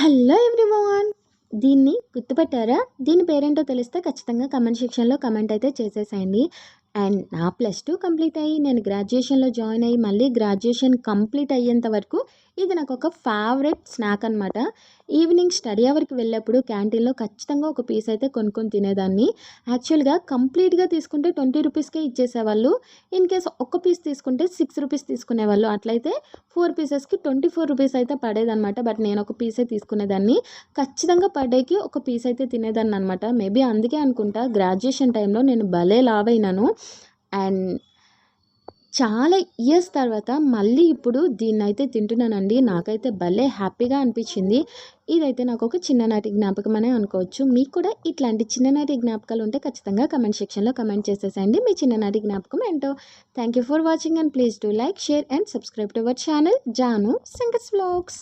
Hello everyone. దీన్ని గుర్తుపట్టారా? దీని పేరేంటో తెలిస్తే ఖచ్చితంగా కమెంట్ సెక్షన్లో కమెంట్ అయితే చేసేసేయండి. అండ్ నా ప్లస్ టూ కంప్లీట్ అయ్యి నేను గ్రాడ్యుయేషన్లో జాయిన్ అయ్యి మళ్ళీ గ్రాడ్యుయేషన్ కంప్లీట్ అయ్యేంత వరకు ఇది నాకు ఒక ఫేవరెట్ స్నాక్ అనమాట ఈవినింగ్ స్టడీ అవర్కి వెళ్ళేప్పుడు క్యాంటీన్లో ఖచ్చితంగా ఒక పీస్ అయితే కొనుక్కొని తినేదాన్ని. యాక్చువల్గా కంప్లీట్గా తీసుకుంటే ట్వంటీ రూపీస్కే ఇచ్చేసేవాళ్ళు. ఇన్ కేస్ ఒక్క పీస్ తీసుకుంటే సిక్స్ రూపీస్ తీసుకునేవాళ్ళు. అట్లయితే ఫోర్ పీసెస్కి ట్వంటీ ఫోర్ రూపీస్ అయితే పడేదన్నమాట. బట్ నేను ఒక పీసే తీసుకునేదాన్ని. ఖచ్చితంగా పడేకి ఒక పీస్ అయితే తినేదాన్ని అనమాట మేబీ అందుకే అనుకుంటా గ్రాడ్యుయేషన్ టైంలో నేను భలే లావ్ అండ్ చాలా ఇయర్స్ తర్వాత మళ్ళీ ఇప్పుడు దీన్ని అయితే తింటున్నానండి. నాకైతే భలే హ్యాపీగా అనిపించింది. ఇదైతే నాకు ఒక చిన్ననాటి జ్ఞాపకం అనే అనుకోవచ్చు. మీకు కూడా ఇట్లాంటి చిన్ననాటి జ్ఞాపకాలు ఉంటే ఖచ్చితంగా కమెంట్ సెక్షన్లో కమెంట్ చేసేసండి మీ చిన్ననాటి జ్ఞాపకం ఏంటో. Thank you for watching and please do like share and subscribe to our channel Janu sings blogs